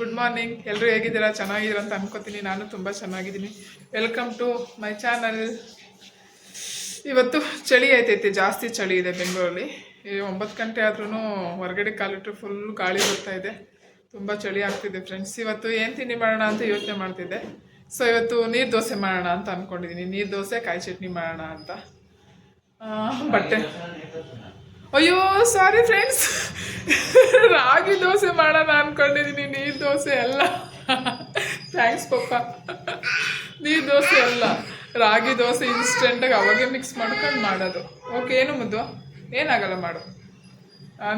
Good morning ಎಲ್ಲರೂ ಹೇಗಿದ್ದೀರಾ? ಚೆನ್ನಾಗಿದ್ದೀರಾ ಅಂತ ಅನ್ಕೋತೀನಿ. ನಾನು ತುಂಬ ಚೆನ್ನಾಗಿದ್ದೀನಿ. ವೆಲ್ಕಮ್ ಟು ಮೈ ಚಾನಲ್ ಇವತ್ತು ಚಳಿ ಐತೈತೆ. ಜಾಸ್ತಿ ಚಳಿ ಇದೆ ಬೆಂಗಳೂರಲ್ಲಿ. ಒಂಬತ್ತು ಗಂಟೆ ಆದ್ರೂ ಹೊರಗಡೆ ಕಾಲಿಟ್ರೆ ಫುಲ್ ಗಾಳಿ ಬರ್ತಾ ಇದೆ. ತುಂಬ ಚಳಿ ಆಗ್ತಿದೆ ಫ್ರೆಂಡ್ಸ್ ಇವತ್ತು ಏನು ತಿಂಡಿ ಮಾಡೋಣ ಅಂತ ಯೋಚನೆ ಮಾಡ್ತಿದ್ದೆ. ಸೊ ಇವತ್ತು ನೀರು ದೋಸೆ ಮಾಡೋಣ ಅಂತ ಅಂದ್ಕೊಂಡಿದ್ದೀನಿ ನೀರು ದೋಸೆ, ಕಾಯಿ ಚಟ್ನಿ ಮಾಡೋಣ ಅಂತ. ಬಟ್ಟೆ. ಅಯ್ಯೋ ಸಾರಿ ಫ್ರೆಂಡ್ಸ್ ರಾಗಿ ದೋಸೆ ಮಾಡೋಣ ಅನ್ಕೊಂಡಿದ್ದೀನಿ ನೀರು ದೋಸೆ ಅಲ್ಲ. ಥ್ಯಾಂಕ್ಸ್ ಪಪ್ಪ. ನೀರು ದೋಸೆ ಅಲ್ಲ. ರಾಗಿ ದೋಸೆ ಇನ್ಸ್ಟೆಂಟಾಗಿ ಅವಾಗೆ ಮಿಕ್ಸ್ ಮಾಡ್ಕೊಂಡು ಮಾಡೋದು. ಓಕೆ ಏನು ಮುದ್ದು? ಏನಾಗಲ್ಲ ಮಾಡು.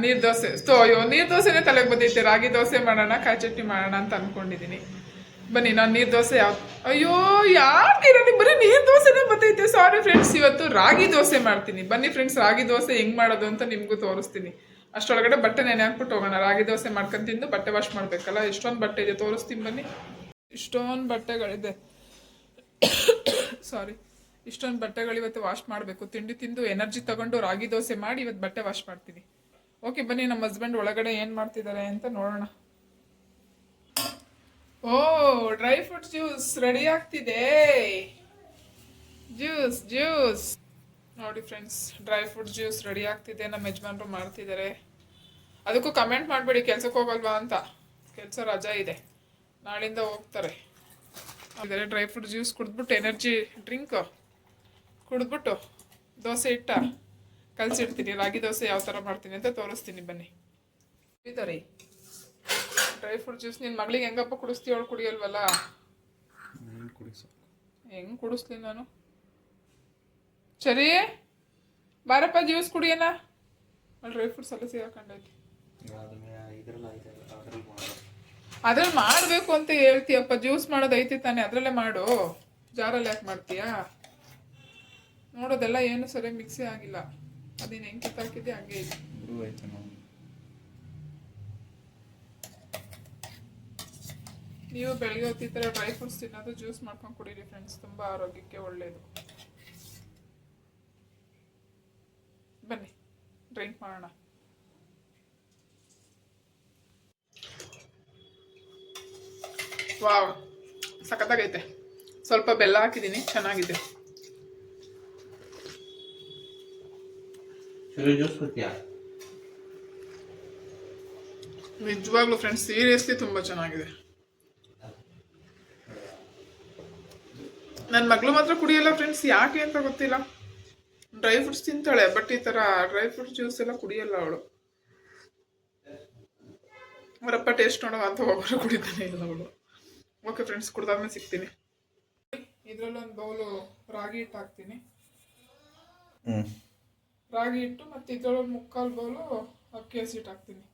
ನೀರು ದೋಸೆ. ಸೊ ಅಯ್ಯೋ, ನೀರು ದೋಸೆನೇ ತಲೆಗೆ ಬಂದೈತೆ. ರಾಗಿ ದೋಸೆ ಮಾಡೋಣ, ಕಾಯಿ ಚಟ್ನಿ ಮಾಡೋಣ ಅಂತ ಅನ್ಕೊಂಡಿದ್ದೀನಿ ಬನ್ನಿ, ನಾನು ನೀರು ದೋಸೆ ಯಾವ ಅಯ್ಯೋ ಯಾಕೆ ಬರೀ ನೀರು ದೋಸೆನೇ ಬರ್ತೈತೆ ಸಾರಿ ಫ್ರೆಂಡ್ಸ್ ಇವತ್ತು ರಾಗಿ ದೋಸೆ ಮಾಡ್ತೀನಿ. ಬನ್ನಿ ಫ್ರೆಂಡ್ಸ್ ರಾಗಿ ದೋಸೆ ಹೆಂಗ್ ಮಾಡೋದು ಅಂತ ನಿಮಗೂ ತೋರಿಸ್ತೀನಿ. ಅಷ್ಟೊಳಗಡೆ ಬಟ್ಟೆ ನೆನೆ ಹಾಕ್ಬಿಟ್ಟು ಹೋಗೋಣ. ರಾಗಿ ದೋಸೆ ಮಾಡ್ಕೊಂಡು ತಿಂದು ಬಟ್ಟೆ ವಾಶ್ ಮಾಡಬೇಕಲ್ಲ? ಎಷ್ಟೊಂದು ಬಟ್ಟೆ ಇದೆ ತೋರಿಸ್ತೀನಿ ಬನ್ನಿ. ಇಷ್ಟೊಂದು ಬಟ್ಟೆಗಳಿದೆ. ಸಾರಿ ಇಷ್ಟೊಂದು ಬಟ್ಟೆಗಳು ಇವತ್ತು ವಾಶ್ ಮಾಡಬೇಕು. ತಿಂಡಿ ತಿಂದು ಎನರ್ಜಿ ತಗೊಂಡು ರಾಗಿ ದೋಸೆ ಮಾಡಿ ಇವತ್ತು ಬಟ್ಟೆ ವಾಶ್ ಮಾಡ್ತೀನಿ. ಓಕೆ ಬನ್ನಿ, ನಮ್ಮ ಹಸ್ಬೆಂಡ್ ಒಳಗಡೆ ಏನು ಮಾಡ್ತಿದ್ದಾರೆ ಅಂತ ನೋಡೋಣ. ಓ ಡ್ರೈ ಫ್ರೂಟ್ ಜ್ಯೂಸ್ ರೆಡಿ ಆಗ್ತಿದೆ. ಜ್ಯೂಸ್ ಜ್ಯೂಸ್ ನೋಡಿ friends dry fruit juice ready ಆಗ್ತಿದೆ. ನಮ್ಮ ಯಜಮಾನರು ಮಾಡ್ತಿದ್ದಾರೆ. ಅದಕ್ಕೂ ಕಮೆಂಟ್ ಮಾಡಬೇಡಿ, ಕೆಲ್ಸಕ್ಕೆ ಹೋಗಲ್ವಾ ಅಂತ. ಕೆಲಸ ರಜಾ ಇದೆ. ನಾಳಿಂದ ಹೋಗ್ತಾರೆ. ಆದರೆ ಡ್ರೈ ಫ್ರೂಟ್ ಜ್ಯೂಸ್ ಕುಡಿದ್ಬಿಟ್ಟು ಎನರ್ಜಿ ಡ್ರಿಂಕ್ ಕುಡಿದ್ಬಿಟ್ಟು ದೋಸೆ ಇಟ್ಟ. ಕಲಸಿಡ್ತೀನಿ, ರಾಗಿ ದೋಸೆ ಯಾವ ಥರ ಮಾಡ್ತೀನಿ ಅಂತ ತೋರಿಸ್ತೀನಿ ಬನ್ನಿ. ಇದ್ದಾರೆ ಡ್ರೈ ಫ್ರೂಟ್ ಜ್ಯೂಸ್ ನಿನ್ನ ಮಗಳಿಗೆ ಹೆಂಗಪ್ಪ ಕುಡಿಸ್ತೀವಿ ಅವಳು ಕುಡಿಯಲ್ವಲ್ಲ? ಹೆಂಗ್ ಕುಡಿಸ್ಲಿ ನಾನು? ಸರಿ ಬಾರಪ್ಪ ಜ್ಯೂಸ್ ಕುಡಿಯೋಣ ಡ್ರೈ ಫ್ರೂಟ್ಸ್ ಎಲ್ಲ ಸೇರ್ಕೊಂಡೈತಿ ಅದ್ರಲ್ಲಿ ಮಾಡಬೇಕು ಅಂತ ಹೇಳ್ತೀಯಪ್ಪ ಜ್ಯೂಸ್ ಮಾಡೋದೈತಿ ತಾನೆ ಅದರಲ್ಲೇ ಮಾಡು. ಜಾರಲ್ಲಿ ಯಾಕೆ ಮಾಡ್ತೀಯಾ? ನೋಡೋದೆಲ್ಲ ಏನು ಸರಿ ಮಿಕ್ಸಿ ಆಗಿಲ್ಲ. ಅದೇನು ಹೆಂಗೆ ಕಿತ್ತಾಕಿದ್ದೆ ಹಂಗೆ ಇದೆ ಗುರು ಐತೆ ನಾವು ಬೆಳಗ್ಗೆ ಹೊತ್ತಿದ್ರೆ ಡ್ರೈ ಫ್ರೂಟ್ಸ್ ತಿನ್ನೋದು ಜ್ಯೂಸ್ ಮಾಡ್ಕೊಂಡು ಕುಡೀರಿ ಫ್ರೆಂಡ್ಸ್ ತುಂಬ ಆರೋಗ್ಯಕ್ಕೆ ಒಳ್ಳೆಯದು ಬನ್ನಿ ಡ್ರಿಂಕ್ ಮಾಡೋಣ. ವಾವ್ ಸಖತ್ತಾಗೈತೆ. ಸ್ವಲ್ಪ ಬೆಲ್ಲ ಹಾಕಿದ್ದೀನಿ ಚೆನ್ನಾಗಿದೆ. ನಿಜವಾಗ್ಲೂ ಫ್ರೆಂಡ್ಸ್ ಸೀರಿಯಸ್ಲಿ ತುಂಬ ಚೆನ್ನಾಗಿದೆ. ನನ್ನ ಮಗಳು ಮಾತ್ರ ಕುಡಿಯಲ್ಲ ಫ್ರೆಂಡ್ಸ್ ಯಾಕೆ ಅಂತ ಗೊತ್ತಿಲ್ಲ. ಡ್ರೈ ಫ್ರೂಟ್ಸ್ ತಿಂತಾಳೆ ಬಟ್ ಈ ಥರ ಡ್ರೈ ಫ್ರೂಟ್ಸ್ ಜ್ಯೂಸ್ ಎಲ್ಲ ಕುಡಿಯಲ್ಲ ಅವಳು. ಅವರಪ್ಪ ಟೇಸ್ಟ್ ನೋಡೋ ಅಂತ ಒಬ್ಬರು ಕುಡಿತಾನೆ ಇಲ್ಲ ಅವಳು. ಓಕೆ ಫ್ರೆಂಡ್ಸ್ ಕುಡ್ದಾದ್ಮೇಲೆ ಸಿಗ್ತೀನಿ. ಇದರಲ್ಲೊಂದು ಬೌಲು ರಾಗಿ ಹಿಟ್ಟು ಹಾಕ್ತೀನಿ. ರಾಗಿ ಹಿಟ್ಟು ಮತ್ತು ಇದ್ರೊಳಗೆ ಮುಕ್ಕಾಲು ಬೌಲು ಅಕ್ಕಿ ಹಸಿ ಹಿಟ್ಟು ಹಾಕ್ತೀನಿ.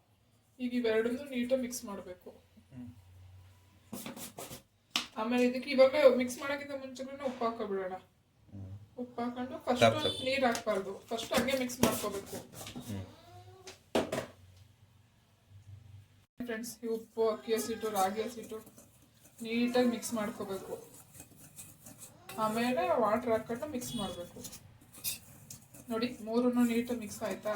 ಈಗ ಇವೆರಡನ್ನೂ ನೀಟಾಗಿ ಮಿಕ್ಸ್ ಮಾಡಬೇಕು. ಆಮೇಲೆ ಇದಕ್ಕೆ ಇವಾಗ ಮಿಕ್ಸ್ ಮಾಡೋಕ್ಕಿಂತ ಮುಂಚೆಗೂ ಉಪ್ಪು ಹಾಕೋಬಿಡೋಣ. ಉಪ್ಪು ಹಾಕೊಂಡು ಫಸ್ಟ್. ನೀರು ಹಾಕ್ಬಾರ್ದು. ಫಸ್ಟ್ ಹಂಗೆ ಮಿಕ್ಸ್ ಮಾಡ್ಕೋಬೇಕು. ಫ್ರೆಂಡ್ಸ್ ಈ ಉಪ್ಪು ಅಕ್ಕಿ ಹಸಿಟ್ಟು ರಾಗಿ ಹಸಿಟ್ಟು ನೀಟಾಗಿ ಮಿಕ್ಸ್ ಮಾಡ್ಕೋಬೇಕು. ಆಮೇಲೆ ವಾಟರ್ ಹಾಕೊಂಡು ಮಿಕ್ಸ್ ಮಾಡಬೇಕು. ನೋಡಿ ಮೂರನ್ನು ನೀಟಾಗಿ ಮಿಕ್ಸ್ ಆಯ್ತಾ?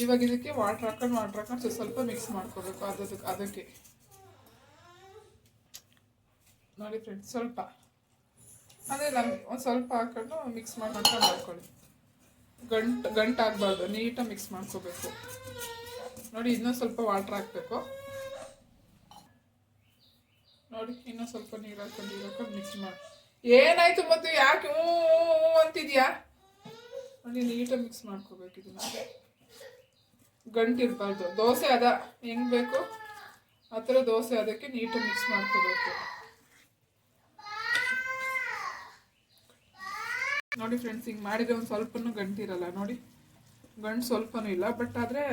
ಇವಾಗ ಇದಕ್ಕೆ ವಾಟರ್ ಹಾಕೊಂಡು ವಾಟರ್ ಹಾಕೊಂಡು ಸ್ವಲ್ಪ ಸ್ವಲ್ಪ ಮಿಕ್ಸ್ ಮಾಡ್ಕೋಬೇಕು. ಅದಕ್ಕೆ ಅದಕ್ಕೆ. ನೋಡಿ ಫ್ರೆಂಡ್ಸ್ ಸ್ವಲ್ಪ. ಅಂದರೆ ನಮ್ಗೆ ಒಂದು ಸ್ವಲ್ಪ ಹಾಕೊಂಡು ಮಿಕ್ಸ್ ಮಾಡ್ಕೊಂಡು ಮಾಡ್ಕೊಳ್ಳಿ. ಗಂಟು ಗಂಟು ಆಗಬಾರ್ದು ನೀಟಾಗಿ ಮಿಕ್ಸ್ ಮಾಡ್ಕೋಬೇಕು. ನೋಡಿ ಇನ್ನೂ ಸ್ವಲ್ಪ ವಾಟ್ರ್ ಹಾಕಬೇಕು. ನೋಡಿ ಇನ್ನೂ ಸ್ವಲ್ಪ ನೀರು ಹಾಕೊಂಡು ನೀರು ಹಾಕೊಂಡು ಮಿಕ್ಸ್ ಮಾಡಿ. ಏನಾಯ್ತು ಮತ್ತು ಯಾಕೆ ಹ್ಞೂ, ಹ್ಞೂ ಅಂತಿದ್ಯಾ? ನೋಡಿ ನೀಟಾಗಿ ಮಿಕ್ಸ್ ಮಾಡ್ಕೋಬೇಕು ಇದನ್ನ. ಗಂಟಿರಬಾರ್ದು ದೋಸೆ ಅದ ಹೆಂಗೆ ಬೇಕು? ಆ ಥರ ದೋಸೆ ಅದಕ್ಕೆ ನೀಟಾಗಿ ಮಿಕ್ಸ್ ಮಾಡ್ಕೋಬೇಕು. ನೋಡಿ ಫ್ರೆಂಡ್ಸ್ ಹಿಂಗೆ ಮಾಡಿದ್ರೆ ಒಂದು ಸ್ವಲ್ಪನೂ ಗಂಟಿರಲ್ಲ, ನೋಡಿ. ಗಂಟು ಸ್ವಲ್ಪನೂ ಇಲ್ಲ ಬಟ್ ಆದರೆ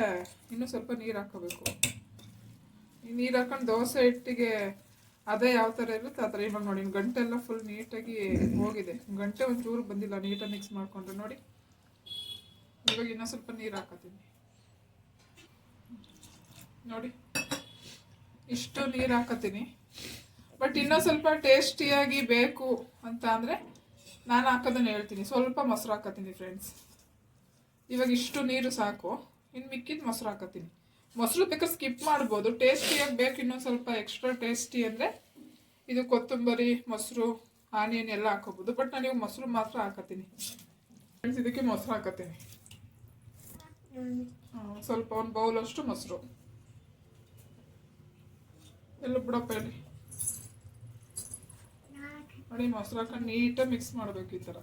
ಇನ್ನೂ ಸ್ವಲ್ಪ ನೀರು ಹಾಕೋಬೇಕು. ನೀರು ಹಾಕೊಂಡು ದೋಸೆ ಹಿಟ್ಟಿಗೆ ಅದೇ ಯಾವ ಥರ ಇರುತ್ತೆ, ಆ ಥರ ಇವಾಗ ನೋಡಿ ಗಂಟೆಲ್ಲ ಫುಲ್ ನೀಟಾಗಿ ಹೋಗಿದೆ. ಗಂಟೆ ಒಂಚೂರು ಬಂದಿಲ್ಲ ನೀಟಾಗಿ ಮಿಕ್ಸ್ ಮಾಡಿಕೊಂಡ್ರೆ ನೋಡಿ. ಇವಾಗ ಇನ್ನೂ ಸ್ವಲ್ಪ ನೀರು ಹಾಕೋತೀನಿ. ನೋಡಿ, ಇಷ್ಟು ನೀರು ಹಾಕತ್ತೀನಿ ಬಟ್ ಇನ್ನೂ ಸ್ವಲ್ಪ ಟೇಸ್ಟಿಯಾಗಿ ಬೇಕು ಅಂತ ಅಂದರೆ ನಾನು ಹಾಕೋದನ್ನು ಹೇಳ್ತೀನಿ. ಸ್ವಲ್ಪ ಮೊಸರು ಹಾಕತ್ತೀನಿ ಫ್ರೆಂಡ್ಸ್ ಇವಾಗ ಇಷ್ಟು ನೀರು ಸಾಕು. ಇನ್ನು ಮಿಕ್ಕಿದ ಮೊಸರು ಹಾಕತ್ತೀನಿ. ಮೊಸರು ಬೇಕಾದ್ರೆ ಸ್ಕಿಪ್ ಮಾಡ್ಬೋದು. ಟೇಸ್ಟಿಯಾಗಿ ಬೇಕು ಇನ್ನೊಂದು ಸ್ವಲ್ಪ ಎಕ್ಸ್ಟ್ರಾ ಟೇಸ್ಟಿ ಅಂದರೆ ಇದು ಕೊತ್ತಂಬರಿ, ಮೊಸರು ಆನಿಯನ್ ಎಲ್ಲ ಹಾಕೋಬೋದು ಬಟ್ ನಾನು ಇವಾಗ ಮೊಸರು ಮಾತ್ರ ಹಾಕತ್ತೀನಿ. ಫ್ರೆಂಡ್ಸ್ ಇದಕ್ಕೆ ಮೊಸರು ಹಾಕತ್ತೀನಿ. ಸ್ವಲ್ಪ ಒಂದು ಬೌಲ್ ಅಷ್ಟು ಮೊಸರು. ಎಲ್ಲ ಬಿಡಪ್ಪ ಇಲ್ಲಿ. ನೋಡಿ ಮೊಸರು ಹಾಕೊಂಡು ನೀಟಾಗಿ ಮಿಕ್ಸ್ ಮಾಡ್ಬೇಕು ಈ ಥರ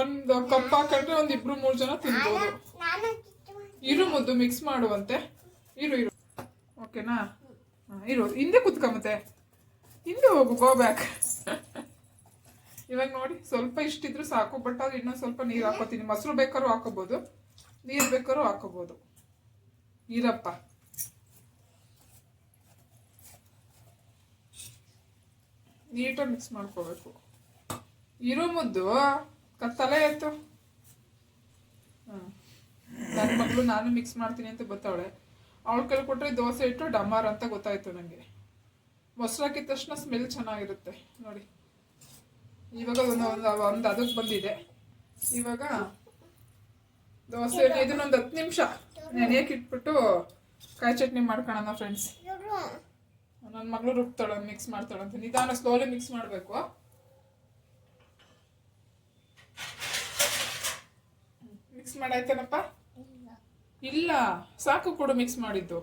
ಒಂದು ಕಪ್ ಹಾಕೊಂಡ್ರೆ ಒಂದು ಇಬ್ರು ಮೂರು ಜನ ತಿನ್ಬೋದು. ಇರು ಮುದ್ದು ಮಿಕ್ಸ್ ಮಾಡುವಂತೆ. ಇರು ಇರು. ಓಕೆನಾ ಇರು. ಹಿಂದೆ ಕುತ್ಕೊಂಬತ್ತೆ ಹಿಂದೆ ಹೋಗು ಗೋ ಬ್ಯಾಕ್ ಇವಾಗ ನೋಡಿ, ಸ್ವಲ್ಪ ಇಷ್ಟಿದ್ರು ಸಾಕು ಬಟ್ ಅದು ಇನ್ನೊಂದು ಸ್ವಲ್ಪ ನೀರು ಹಾಕೋತೀನಿ. ಮೊಸರು ಬೇಕಾದ್ರೂ ಹಾಕೋಬೋದು. ನೀರು ಬೇಕಾದ್ರೂ ಹಾಕೋಬೋದು. ಇರಪ್ಪ. ನೀಟಾಗಿ ಮಿಕ್ಸ್ ಮಾಡ್ಕೋಬೇಕು. ಇರೋ ಮುದ್ದು ಕತ್ತಲೆ ತಲೆ ಎತ್ತು. ಹ್ಮ್. ನನ್ನ ಮಗಳು ನಾನು ಮಿಕ್ಸ್ ಮಾಡ್ತೀನಿ ಅಂತ ಗೊತ್ತಾವಳೆ ಅವಳ ಕೈಲಿ ಕೊಟ್ಟರೆ ದೋಸೆ ಇಟ್ಟು ಡಮಾರ್ ಅಂತ ಗೊತ್ತಾಯ್ತು ನನಗೆ ಮೊಸರು ಹಾಕಿದ ತಕ್ಷಣ ಸ್ಮೆಲ್ ಚೆನ್ನಾಗಿರುತ್ತೆ. ನೋಡಿ. ಇವಾಗ ಒಂದು ಒಂದು ಒಂದು ಅದಕ್ಕೆ ಬಂದಿದೆ. ಇವಾಗ ದೋಸೆ ಇದನ್ನೊಂದು ಹತ್ತು ನಿಮಿಷ. ನೆನೆಯಕ್ಕೆ ಇಟ್ಬಿಟ್ಟು ಕಾಯಿ ಚಟ್ನಿ ಮಾಡ್ಕೊಳ್ಳೋಣ ಫ್ರೆಂಡ್ಸ್ ನನ್ನ ಮಗಳು ರುಬ್ತಾಳೆ ಮಿಕ್ಸ್ ಮಾಡ್ತಾಳಂತ ನಿಧಾನ ಸ್ಲೋಲಿ ಮಿಕ್ಸ್ ಮಾಡಬೇಕು. ಮಿಕ್ಸ್ ಮಾಡಾಯ್ತೇನಪ್ಪ? ಇಲ್ಲ. ಸಾಕು ಕೂಡ ಮಿಕ್ಸ್ ಮಾಡಿದ್ದು.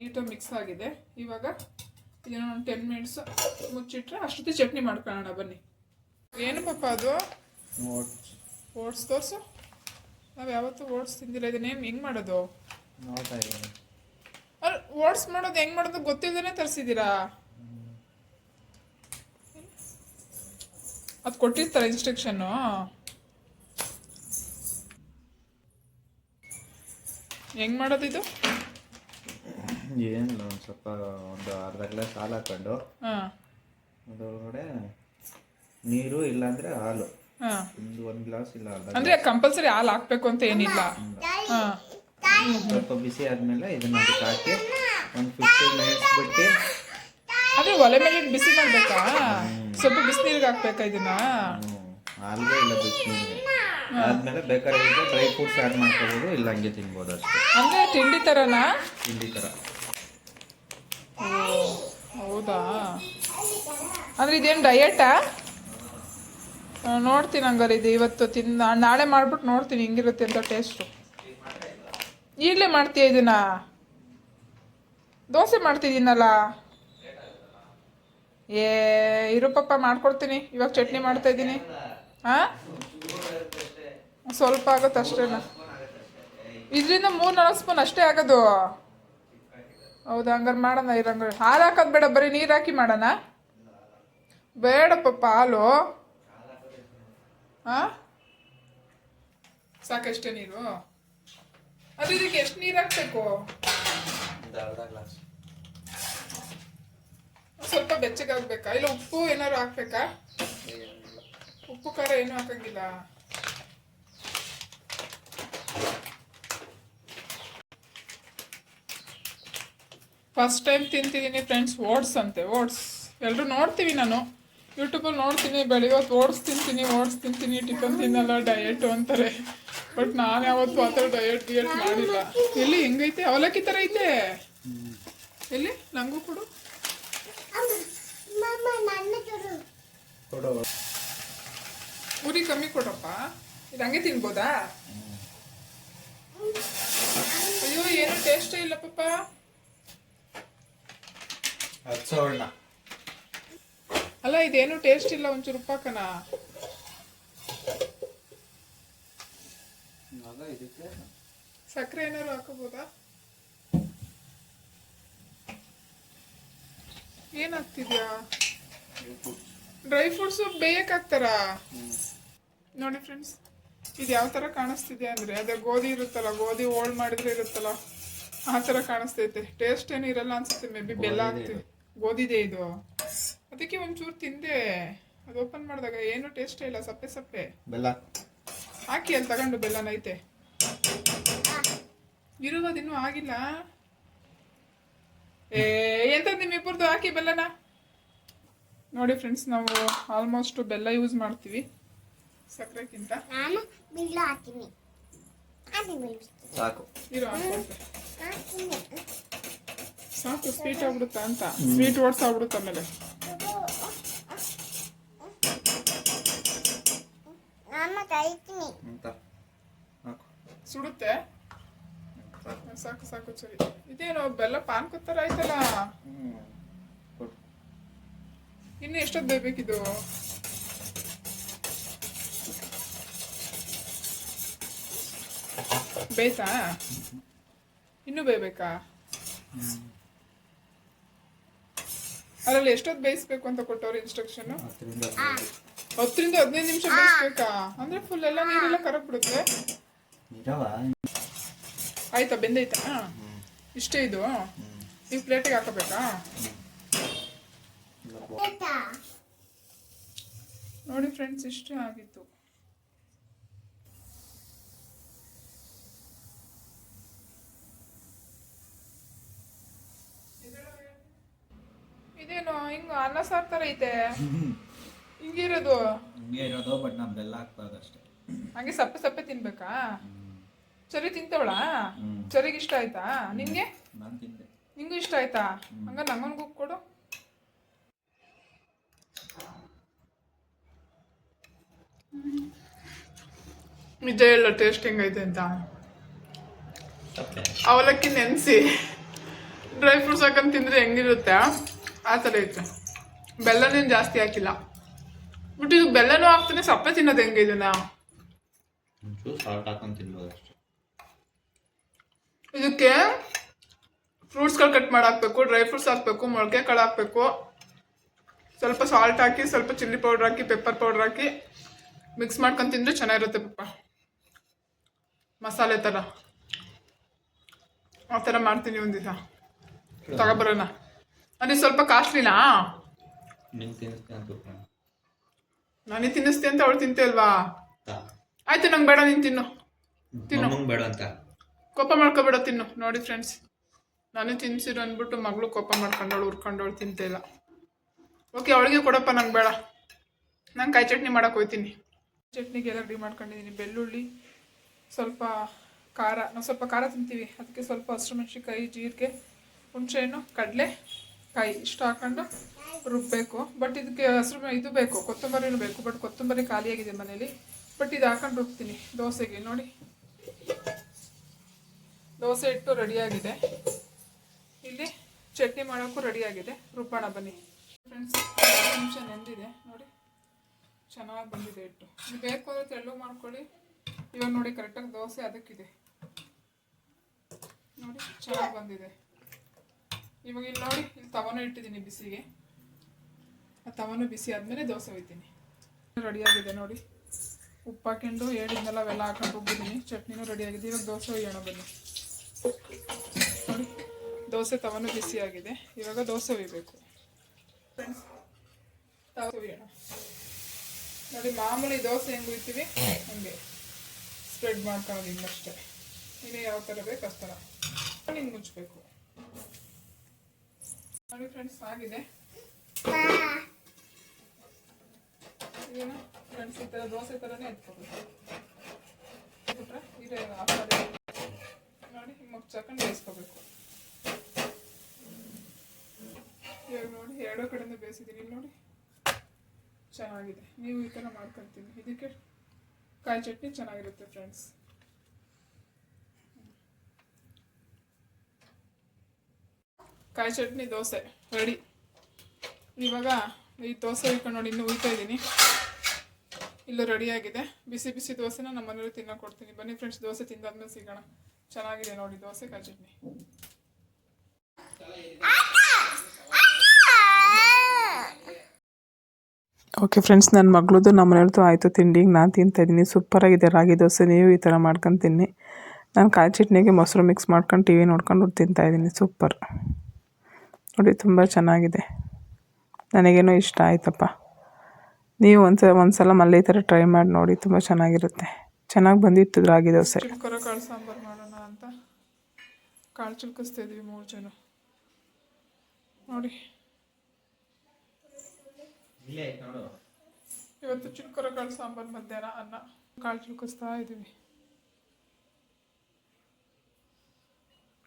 ನೀಟಾಗಿ ಮಿಕ್ಸ್ ಆಗಿದೆ. ಇವಾಗ ಇದನ್ನ ಒಂದು ಟೆನ್ ಮಿನಿಟ್ಸ್ ಮುಚ್ಚಿಟ್ರೆ ಅಷ್ಟೊತ್ತಿ ಚಟ್ನಿ ಮಾಡ್ಕೊಳ್ಳೋಣ ಬನ್ನಿ. ಏನು ಪಾಪ ಅದು? ನೋಟ್ ಓಟ್ಸ್ ತೋರಿಸು. ನಾವು ಯಾವತ್ತೂ ಓಟ್ಸ್ ತಿಂದಿಲ್ಲ. ಇದನ್ನೇನು ಹೆಂಗೆ ಮಾಡೋದು? ನೋಡ್ತಾ ಇದ್ದೀನಿ. ಅಲ್ಲ ಓಟ್ಸ್ ಮಾಡೋದು ಹೆಂಗ್ ಮಾಡೋದು ಗೊತ್ತಿಲ್ಲದೇನೆ ತರಿಸಿದ್ದೀರಾ? ಅದು ಕೊಟ್ಟಿರ್ತಾರೆ ಇನ್ಸ್ಟ್ರಕ್ಷನ್ನು ಹೆಂಗ್ ಮಾಡೋದು ಇದು? ಏನು ಒಂದು ಸ್ವಲ್ಪ ಒಂದು ಅರ್ಧ ಗ್ಲಾಸ್ ಹಾಲು ಹಾಕೊಂಡು ಹಾಂ. ಅದರೊಳಗಡೆ ನೀರು ಇಲ್ಲಾಂದ್ರೆ ಹಾಲು. ಹಾಂ. ಒಂದು ಒಂದು ಗ್ಲಾಸ್ ಇಲ್ಲ ಅರ್ಧ ಅಂದ್ರೆ ಕಂಪಲ್ಸರಿ ಹಾಲು ಹಾಕ್ಬೇಕು ಅಂತ ಏನಿಲ್ಲ. ಹಾಂ. ಸ್ವಲ್ಪ ಬಿಸಿ ಆದಮೇಲೆ ಇದನ್ನ ಅದಕ್ಕೆ ಹಾಕಿ ಒಂದು ಫಿಫ್ಟೀನ್ ಮಿನಿಟ್ಸ್ ಬಿಟ್ಟು ಅದೇ ಒಲೆ ಮೇಲೆ ಬಿಸಿ ಮಾಡ್ಬೇಕಾ? ಸ್ವಲ್ಪ ಬಿಸಿನೀರಿಗೆ ಹಾಕ್ಬೇಕಾ ಇದನ್ನ? ಆಲ್ವೇ ಇಲ್ಲ ಬಿಸಿನೀರಿಗೆ ಆದ್ಮೇಲೆ ಬೇಕಾದ್ರೆ ಈಗ ಡ್ರೈ ಫ್ರೂಟ್ಸ್ ಆ್ಯಡ್ ಮಾಡ್ಕೋಬೋದು ಇಲ್ಲ ಹಂಗೆ ತಿನ್ಬೋದು ಅಷ್ಟೇ. ಅಂದರೆ ತಿಂಡಿ ಥರನಾ ತಿಂಡಿ ಥರ ಹೌದಾ? ಅಂದ್ರೆ ಇದೇನು ಡಯಟಾ ನೋಡ್ತೀನಿ ಹಂಗಾರೆ ಇದು ಇವತ್ತು ತಿನ್ನ ನಾಳೆ ಮಾಡ್ಬಿಟ್ಟು ನೋಡ್ತೀನಿ ಹಿಂಗಿರುತ್ತೆ ಅಂತ ಟೇಸ್ಟು ಈಗಲೇ ಮಾಡ್ತೀಯ ಇದನ್ನ? ದೋಸೆ ಮಾಡ್ತಿದ್ದೀನಲ್ಲ? ಏ, ಇರು ಪಪ್ಪ, ಮಾಡ್ಕೊಡ್ತೀನಿ. ಇವಾಗ ಚಟ್ನಿ ಮಾಡ್ತಾ ಇದ್ದೀನಿ. ಹಾಂ ಸ್ವಲ್ಪ ಆಗುತ್ತೆ ಅಷ್ಟೇನ ಇದರಿಂದ ಮೂರು ನಾಲ್ಕು ಸ್ಪೂನ್ ಅಷ್ಟೇ ಆಗೋದು. ಹೌದಾ, ಹಂಗಾರೆ ಮಾಡೋಣ ಇರಂಗ ಹಾಲು ಹಾಕೋದು ಬೇಡ, ಬರೀ ನೀರು ಹಾಕಿ ಮಾಡೋಣ. ಬೇಡ ಪಪ್ಪ, ಹಾಲು. ಹಾಂ ಸಾಕಷ್ಟೇ ನೀರು? ಅದು ಇದಕ್ಕೆ ಎಷ್ಟು ನೀರು ಹಾಕ್ಬೇಕು? ಒಂದು ಅರ್ಧ ಗ್ಲಾಸ್. ಸ್ವಲ್ಪ ಬೆಚ್ಚಗಾಗ್ಬೇಕಾ? ಇಲ್ಲ ಉಪ್ಪು ಏನಾದ್ರು ಹಾಕ್ಬೇಕಾ? ಉಪ್ಪು ಖಾರ ಏನೂ ಹಾಕಂಗಿಲ್ಲ. ಫಸ್ಟ್ ಟೈಮ್ ತಿಂತಿದ್ದೀನಿ ಫ್ರೆಂಡ್ಸ್ ಓಟ್ಸ್ ಅಂತೆ ಓಟ್ಸ್. ಎಲ್ಲರೂ ನೋಡ್ತೀವಿ ನಾನು. ಯೂಟ್ಯೂಬಲ್ಲಿ ನೋಡ್ತೀನಿ ಬೆಳಿಗ್ಗೆ ಓಟ್ಸ್ ತಿಂತೀನಿ ಓಟ್ಸ್ ತಿಂತೀನಿ ಟಿಫನ್ ತಿನ್ನಲ್ಲ ಡಯೆಟು ಅಂತಾರೆ. ಬಟ್ ನಾನು ಯಾವತ್ತು ಆ ಥರ ಡಯಟ್ ಮಾಡಿಲ್ಲ. ಎಲ್ಲಿ? ಹೆಂಗೈತೆ? ಅವಲಕ್ಕಿ ಥರ ಐತೆ. ಎಲ್ಲಿ? ನಂಗೂ ಕೊಡು. ಉರಿ ಕಮ್ಮಿ ಕೊಡಪ್ಪ. ಇದು ಹಂಗೆ ತಿನ್ಬೋದಾ? ಅಯ್ಯೋ ಏನು ಟೇಸ್ಟೇ ಇಲ್ಲ ಪಪ್ಪ. ಹಚ್ಚೋಣ ಅಲ್ಲ ಇದೇನು ಟೇಸ್ಟ್ ಇಲ್ಲ ಒಂಚೂರು ಉಪ್ಪಾಕನ. ಇದಕ್ಕೆ? ಸಕ್ಕರೆ ಏನಾದ್ರು ಹಾಕೋಬೋದಾ? ಏನಾಗ್ತಿದ್ಯಾ? ಡ್ರೈ ಫ್ರೂಟ್ಸ್ ಬೇಯಕ್ಕಾಗ್ತಾರ ನೋಡಿ ಫ್ರೆಂಡ್ಸ್ ಇದು ಯಾವ ಥರ ಕಾಣಿಸ್ತಿದೆ ಅಂದರೆ ಅದೇ ಗೋಧಿ ಇರುತ್ತಲ್ಲ ಗೋಧಿ ಓಲ್ಡ್ ಮಾಡಿದ್ರೆ ಇರುತ್ತಲ್ಲ ಆ ಥರ ಕಾಣಿಸ್ತೈತೆ. ಟೇಸ್ಟ್ ಏನು ಇರಲ್ಲ ಅನ್ಸುತ್ತೆ ಮೇ ಬಿ ಬೆಲ್ಲ ಹಾಕ್ತೀವಿ. ಗೋಧಿದೆ ಇದು. ಅದಕ್ಕೆ ಒಂಚೂರು ತಿಂದೆ. ಅದು ಓಪನ್ ಮಾಡಿದಾಗ ಏನು ಟೇಸ್ಟೇ ಇಲ್ಲ ಸಪ್ಪೆ ಸಪ್ಪೆ. ಬೆಲ್ಲ. ಹಾಕಿ ಅಲ್ಲಿ ತಗೊಂಡು ಬೆಲ್ಲನ ಐತೆ ಇರುವುದಿನ್ನೂ ಆಗಿಲ್ಲ. ಏ ಎಂತ ನಿಮ್ಮಿಬ್ಬರದು ಹಾಕಿ ಬೆಲ್ಲನ? ನೋಡಿ ಫ್ರೆಂಡ್ಸ್ ನಾವು ಆಲ್ಮೋಸ್ಟ್ ಬೆಲ್ಲ ಯೂಸ್ ಮಾಡ್ತೀವಿ. ಸಕ್ಕರೆಕ್ಕಿಂತ ನಾನು ಬಿಲ್ಲು ಹಾಕ್ತೀನಿ. ಸಾಕು. ಇರೋ ಸಾಕು ಸ್ವೀಟ್ ಆಗ್ಬಿಡುತ್ತಾ ಅಂತ. ಸ್ವೀಟ್ ವರ್ಡ್ಸ್ ಆಗ್ಬಿಡುತ್ತೆ ಆಮೇಲೆ ಅಮ್ಮ ಕೈತೀನಿ ಅಂತ ಸಾಕು ಸುಡುತ್ತೆ. ಸಾಕು ಸಾಕು ಸರಿ. ಇದೇನು ಬೆಲ್ಲ ಪಾನ್ ಕೊತ್ತರ ಆಯ್ತಲ್ಲ? ಇನ್ನು ಎಷ್ಟೊತ್ತು ಬೇಯ್ಬೇಕಿದು ಬೇಯ್ತಾ? ಇನ್ನು ಬೇಯ್ಬೇಕಾ? ಅದ್ರಲ್ಲಿ ಎಷ್ಟೊತ್ತು ಬೇಯಿಸ್ಬೇಕು ಅಂತ ಕೊಟ್ಟವ್ರು ಇನ್ಸ್ಟ್ರಕ್ಷನ್ ಹತ್ತರಿಂದ ಹತ್ತರಿಂದ ಹದಿನೈದು ನಿಮಿಷ ಬೇಯಿಸ್ಬೇಕಾ? ಅಂದ್ರೆ ಫುಲ್ ಎಲ್ಲ ನೀರೆಲ್ಲ ಕರಕ್ ಬಿಡುತ್ತೆ ಆಯ್ತಾ ಬೆಂದೈತಾ? ಇಷ್ಟೇ ಇದು? ನೀವು ಪ್ಲೇಟಿಗೆ ಹಾಕಬೇಕಾ? ನೋಡಿ ಫ್ರೆಂಡ್ಸ್ ಇಷ್ಟೇ ಆಗಿತ್ತು. ಇದೇನು ಹಿಂಗ ಅನ್ನ ಸಾರ್ ತರ ಐತೆ. ಹಿಂಗಿರೋದು. ಹಿಂಗೆ ಇರೋದು ಬಟ್ ನಾವು ಬೆಲ್ಲ ಹಾಕ್ಬಾರ್ದು ಅಷ್ಟೇ. ಹಂಗೆ ಸಪ್ಪೆ ಸಪ್ಪೆ ತಿನ್ಬೇಕಾ? ಚರಿ ತಿಂತವಳ. ಚರಿಗೆ ಇಷ್ಟ ಆಯ್ತಾ? ನಿಂಗೆ? ನಿಂಗೂ ಇಷ್ಟ ಆಯ್ತಾ? ಹಂಗ ನಂಗನ್ಗೂ ಕೊಡು. ನಿಜ ಎಲ್ಲ ಟೇಸ್ಟ್ ಹೆಂಗೈತೆ ಅಂತ. ಅವಲಕ್ಕಿ ನೆನೆಸಿ. ಡ್ರೈ ಫ್ರೂಟ್ಸ್ ಹಾಕೊಂಡು ತಿಂದರೆ ಹೆಂಗಿರುತ್ತೆ? ಆ ಥರ ಐತೆ. ಬೆಲ್ಲನೇನು ಜಾಸ್ತಿ ಹಾಕಿಲ್ಲ. ಬಟ್ ಇದು ಬೆಲ್ಲನೂ ಹಾಕ್ತಾನೆ ಸಪ್ಪೆ ತಿನ್ನೋದು ಹೆಂಗೆ ಇದನ್ನ? ಒಂಚೂರು ಸಾಲ್ಟ್ ಹಾಕೊಂಡು ತಿನ್ಬೋದು ಅಷ್ಟೇ ಇದಕ್ಕೆ ಫ್ರೂಟ್ಸ್ಗಳು ಕಟ್ ಮಾಡಿ ಹಾಕ್ಬೇಕು ಡ್ರೈ ಫ್ರೂಟ್ಸ್ ಹಾಕ್ಬೇಕು ಮೊಳಕೆ ಕಾಳು ಹಾಕ್ಬೇಕು. ಸ್ವಲ್ಪ ಸಾಲ್ಟ್ ಹಾಕಿ ಸ್ವಲ್ಪ ಚಿಲ್ಲಿ ಪೌಡ್ರ್ ಹಾಕಿ ಪೆಪ್ಪರ್ ಪೌಡ್ರ್ ಹಾಕಿ ಮಿಕ್ಸ್ ಮಾಡ್ಕೊಂಡು ತಿಂದ್ರೆ ಚೆನ್ನಾಗಿರುತ್ತೆ ಪಪ್ಪ. ಮಸಾಲೆ ಥರ ಆ ಥರ ಮಾಡ್ತೀನಿ ಒಂದು ದಿವಸ. ತಗೊಬರೋಣ. ಅಂದರೆ ಸ್ವಲ್ಪ ಕಾಸ್ಟ್ಲಿನಾ? ನಾನೇ ತಿನ್ನಿಸ್ತೀನಿ ಅಂತ ತಿಳ್ಕೊಂಡು. ನನಗೆ ತಿನ್ನಿಸ್ತೆ ಅಂತ ಅವಳು ತಿಂತೇಲ್ವಾ ತಾ. ಆಯ್ತು ನಂಗೆ ಬೇಡ ನೀನು ತಿನ್ನು. ತಿನ್ನು. ಬೇಡ ಅಂತ. ಕೋಪ ಮಾಡ್ಕೊಬೇಡ ತಿನ್ನು. ನೋಡಿ ಫ್ರೆಂಡ್ಸ್ ನಾನು ತಿನ್ಸಿರು ಅಂದ್ಬಿಟ್ಟು ಮಗಳು ಕೋಪ ಮಾಡ್ಕೊಂಡವಳು ಉರ್ಕೊಂಡವಳು ತಿಂತಿಲ್ಲ ಓಕೆ ಅವಳಿಗೆ ಕೊಡಪ್ಪ ನಂಗೆ ಬೇಡ. ನಂಗೆ ಕಾಯಿ ಚಟ್ನಿ ಮಾಡಕ್ಕೆ ಹೋಗ್ತೀನಿ ಚಟ್ನಿಗೆಲ್ಲ ರೆಡಿ ಮಾಡ್ಕೊಂಡಿದ್ದೀನಿ ಬೆಳ್ಳುಳ್ಳಿ ಸ್ವಲ್ಪ ಖಾರ ನಾವು ಸ್ವಲ್ಪ ಖಾರ ತಿಂತೀವಿ. ಅದಕ್ಕೆ ಸ್ವಲ್ಪ ಹಸಿರು ಮೆಣಸಿನ್ಕಾಯಿ ಜೀರಿಗೆ ಹುಣಸೆಹಣ್ಣು ಕಡಲೆ ಕಾಯಿ ಇಷ್ಟು ಹಾಕೊಂಡು ರುಬ್ಬಬೇಕು ಬಟ್ ಇದಕ್ಕೆ ಹಸಿರು ಇದು ಬೇಕು. ಕೊತ್ತಂಬರಿನೂ ಬೇಕು. ಬಟ್ ಕೊತ್ತಂಬರಿ ಖಾಲಿಯಾಗಿದೆ ಮನೇಲಿ. ಬಟ್ ಇದು ಹಾಕೊಂಡು ಹೋಗ್ತೀನಿ. ದೋಸೆಗೆ, ನೋಡಿ. ದೋಸೆ ಇಟ್ಟು ರೆಡಿಯಾಗಿದೆ ಇಲ್ಲಿ ಚಟ್ನಿ ಮಾಡೋಕ್ಕೂ ರೆಡಿಯಾಗಿದೆ ರುಬ್ಬಣ ಬನ್ನಿ. ಫ್ರೆಂಡ್ಸ್ ನಿಮಿಷ ನೆಂದಿದೆ. ನೋಡಿ, ಚೆನ್ನಾಗಿ ಬಂದಿದೆ ಇಟ್ಟು ನೀವು ಬೇಕು ಅಂದರೆ ತೆಳ್ಳು ಮಾಡ್ಕೊಳ್ಳಿ. ಇವಾಗ ನೋಡಿ ಕರೆಕ್ಟಾಗಿ ದೋಸೆ ಅದಕ್ಕಿದೆ. ನೋಡಿ, ಚೆನ್ನಾಗಿ ಬಂದಿದೆ. ಇವಾಗ ಇಲ್ಲಿ ನೋಡಿ, ಇಲ್ಲಿ ತವನ ಇಟ್ಟಿದ್ದೀನಿ ಬಿಸಿಗೆ. ಆ ತವನ ಬಿಸಿ ಆದಮೇಲೆ ದೋಸೆ ಒಯ್ತೀನಿ. ರೆಡಿಯಾಗಿದೆ ನೋಡಿ. ಉಪ್ಪು ಹಾಕೊಂಡು ಹೇಳಿದ್ನೆಲ್ಲ ಅವೆಲ್ಲ ಹಾಕೊಂಡು ರುಬ್ಬಿದ್ದೀನಿ ಚಟ್ನಿನೂ ರೆಡಿಯಾಗಿದೆ ಇವಾಗ ದೋಸೆ ಒಯ್ಯೋಣ ಬನ್ನಿ. ನೋಡಿ ದೋಸೆ ತವನು ಆಗಿದೆ. ಇವಾಗ ದೋಸೆ ಒಯ್ಯಬೇಕು ಫ್ರೆಂಡ್ಸ್ ತವ ಒಯ್ಯೋಣ. ನೋಡಿ ಮಾಮೂಲಿ ದೋಸೆ ಹೆಂಗೆ ಒಯ್ತೀವಿ ಹಂಗೆ. ಸ್ಪ್ರೆಡ್ ಮಾಡ್ಕೊಳ್ಳೋದು ಇನ್ನಷ್ಟೇ ನೀನು ಯಾವ ಥರ ಬೇಕು ಅಷ್ಟರ ಥರ ಹಿಂಗೆ ಮುಚ್ಚಬೇಕು ನೋಡಿ ಫ್ರೆಂಡ್ಸ್ ಆಗಿದೆ. ಏನು ಫ್ರೆಂಡ್ಸ್ ಈ ಥರ ದೋಸೆ ಥರನೇ ಎತ್ಕೋಬೇಕು ಬಿಟ್ರೆ ಇದೇ ಆ ಥರ ನೋಡಿ ಹಿಂಗೆ ಮುಚ್ಚಾಕೊಂಡು ಬೇಯಿಸ್ಕೋಬೇಕು ನೋಡಿ ಎರಡೂ ಕಡೆಯಿಂದ ಬೇಯಿಸಿದ್ದೀನಿ ನೋಡಿ ಚೆನ್ನಾಗಿದೆ ನೀವು ಈ ಥರ ಮಾಡ್ಕೊಳ್ತೀನಿ ಇದಕ್ಕೆ ಕಾಯಿ ಚಟ್ನಿ ಚೆನ್ನಾಗಿರುತ್ತೆ ಫ್ರೆಂಡ್ಸ್ ಕಾಯಿ ಚಟ್ನಿ ದೋಸೆ ರೆಡಿ ಇವಾಗ ಈ ದೋಸೆ ಇಟ್ಕೊಂಡು ನೋಡಿ ಇನ್ನೂ ಉಯ್ತಾ ಇದ್ದೀನಿ ಇಲ್ಲೂ ರೆಡಿಯಾಗಿದೆ ಬಿಸಿ ಬಿಸಿ ದೋಸೆನ ನಮ್ಮ ಮನೇಲಿ ತಿನ್ನೋ ಕೊಡ್ತೀನಿ. ಬನ್ನಿ ಫ್ರೆಂಡ್ಸ್ ದೋಸೆ ತಿಂದಾದ್ಮೇಲೆ ಸಿಗೋಣ. ಚೆನ್ನಾಗಿದೆ ನೋಡಿ ದೋಸೆ ಕಾಯಿ ಚಟ್ನಿ ಓಕೆ ಫ್ರೆಂಡ್ಸ್ ನನ್ನ ಮಗಳದು ನಮ್ಮ ಮನೆಯವ್ರದ್ದು ಆಯಿತು ತಿಂಡಿ. ನಾನು ತಿಂತಾಯಿದ್ದೀನಿ ಸೂಪರಾಗಿದೆ ರಾಗಿ ದೋಸೆ ನೀವು ಈ ಥರ ಮಾಡ್ಕೊಂಡು ತಿನ್ನಿ. ನಾನು ಕಾಯಿ ಚಟ್ನಿಗೆ ಮೊಸರು ಮಿಕ್ಸ್ ಮಾಡ್ಕೊಂಡು ಟಿ ವಿ ನೋಡ್ಕೊಂಡು ತಿಂತಾಯಿದ್ದೀನಿ ಸೂಪರ್ ನೋಡಿ, ತುಂಬ ಚೆನ್ನಾಗಿದೆ. ನನಗೇನೋ ಇಷ್ಟ ಆಯ್ತಪ್ಪ. ನೀವು ಒಂದು ಒಂದ್ಸಲ ಸಲ ಮళ్ళీ ಈ ಥರ ಟ್ರೈ ಮಾಡಿ ನೋಡಿ ತುಂಬ ಚೆನ್ನಾಗಿರುತ್ತೆ. ಚೆನ್ನಾಗಿ ಬಂದಿತ್ತು ರಾಗಿ ದೋಸೆ. ಚಿಲ್ಕೊರ ಕಾಳು ಸಾಂಬಾರು ಮಾಡೋಣ ಅಂತ. ಕಾಳು ಚಿಲ್ಕಿಸ್ತಾ ಇದ್ದೀವಿ ಮೂರು ಜನ. ನೋಡಿ. ಇವತ್ತು ಚಿಲ್ಕೊರ ಕಾಳು ಸಾಂಬಾರು ಮಧ್ಯಾಹ್ನ ಅನ್ನ. ಕಾಳು ಚಿಲ್ಕಿಸ್ತಾ ಇದ್ದೀವಿ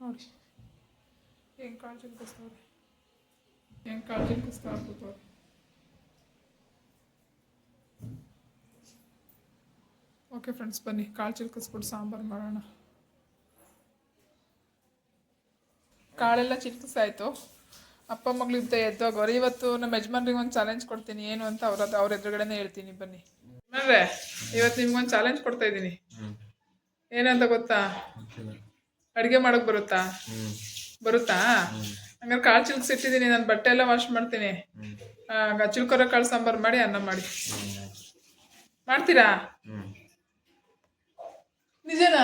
ನೋಡಿ. ಹೆಂಗೆ ಕಾಳು ಚಿಲ್ಕಿಸ್ತವ್ರೆ? ಹೆಂಗೆ ಕಾಳು ಚಿಲ್ಕಿಸ್ತಾ ಕೂತವ್ರೆ ಓಕೆ ಫ್ರೆಂಡ್ಸ್ ಬನ್ನಿ. ಕಾಳು ಚಿಲ್ಕಿಸ್ಬಿಟ್ಟು ಸಾಂಬಾರು ಮಾಡೋಣ. ಕಾಳೆಲ್ಲ ಚಿಲ್ಕಿಸಾಯ್ತು. ಅಪ್ಪ ಮಗಳು ಇದ್ದ ಎದ್ದೋಗೋರು. ಇವತ್ತು ನಮ್ಮ ಯಜಮಾನ್ರಿಗೆ ಒಂದು ಚಾಲೆಂಜ್ ಕೊಡ್ತೀನಿ. ಏನು ಅಂತ ಅವ್ರ ಅವ್ರ ಎದುರುಗಡೆನೇ ಹೇಳ್ತೀನಿ. ಬನ್ನಿ. ಅಂದ್ರೆ ಇವತ್ತು ನಿಮ್ಗೊಂದು ಚಾಲೆಂಜ್ ಕೊಡ್ತಾ ಇದ್ದೀನಿ. ಏನಂತ ಗೊತ್ತಾ? ಅಡುಗೆ ಮಾಡೋಕೆ ಬರುತ್ತಾ? ಬರುತ್ತಾ? ಹಂಗಾರೆ ಕಾಳು ಚಿಲ್ಕಿಸಿಟ್ಟಿದ್ದೀನಿ. ನಾನು ಬಟ್ಟೆ ಎಲ್ಲ ವಾಶ್ ಮಾಡ್ತೀನಿ. ಚಿಲ್ಕೊರ ಕಾಳು ಸಾಂಬಾರು ಮಾಡಿ ಅನ್ನ ಮಾಡಿ. ಮಾಡ್ತೀರಾ? ನಿಜನಾ?